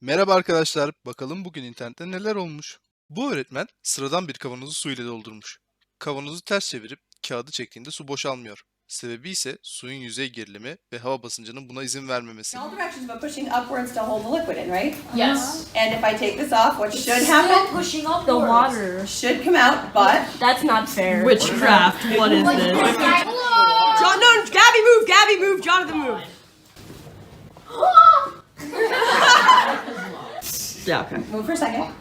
Merhaba arkadaşlar, bakalım bugün internette neler olmuş. Bu öğretmen sıradan bir kavanozu su ile doldurmuş. Kavanozu ters çevirip kağıdı çektiğinde su boşalmıyor. Sebebi ise suyun yüzey gerilimi ve hava basıncının buna izin vermemesi. all directions, but pushing upwards to hold the liquid in, right? Yes. And if I take this off, what should happen? pushing upwards. The water. Should come out, but That's not fair. Witchcraft. What is this? John, no, Gabby, move. Gabby, move. Jonathan, move. Yeah. Okay. move for a second.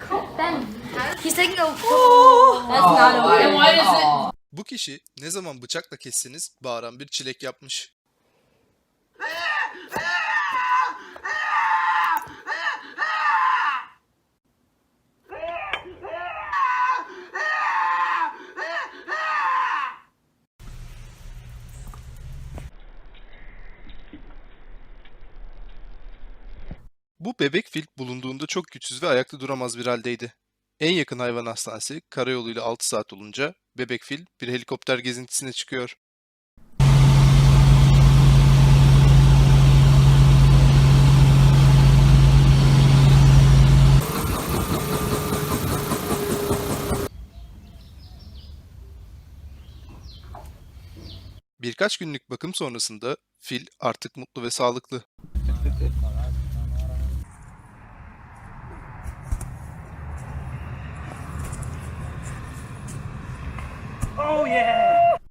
He's taking a. That's not okay. And why is it? Bu kişi ne zaman bıçakla kesseniz bağıran bir çilek yapmış. Bu bebek fil bulunduğunda çok güçsüz ve ayakta duramaz bir haldeydi. En yakın hayvan hastanesi karayoluyla 6 saat olunca bebek fil bir helikopter gezintisine çıkıyor. Birkaç günlük bakım sonrasında fil artık mutlu ve sağlıklı.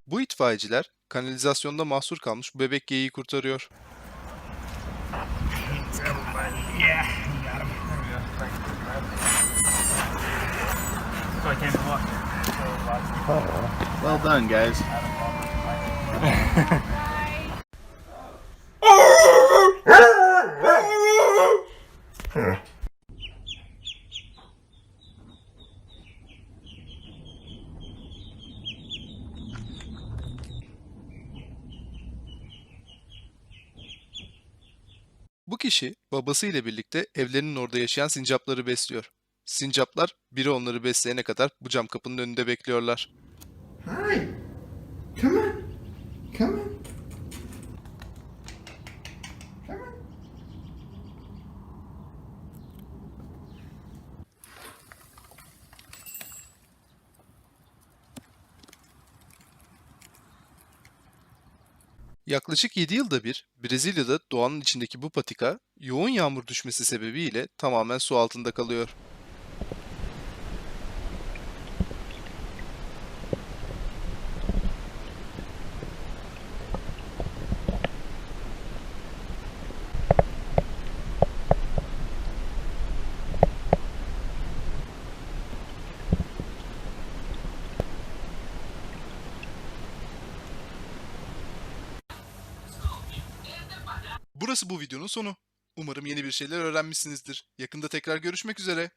Bu itfaiyeciler kanalizasyonda mahsur kalmış bu bebek geyiği kurtarıyor. Well done, guys. Bu kişi babası ile birlikte evlerinin orada yaşayan sincapları besliyor. Sincaplar biri onları besleyene kadar bu cam kapının önünde bekliyorlar. Hi. Come on. Come on. Come on. Yaklaşık 7 yılda bir Brezilya'da doğanın içindeki bu patika yoğun yağmur düşmesi sebebiyle tamamen su altında kalıyor. Burası bu videonun sonu. Umarım yeni bir şeyler öğrenmişsinizdir. Yakında tekrar görüşmek üzere.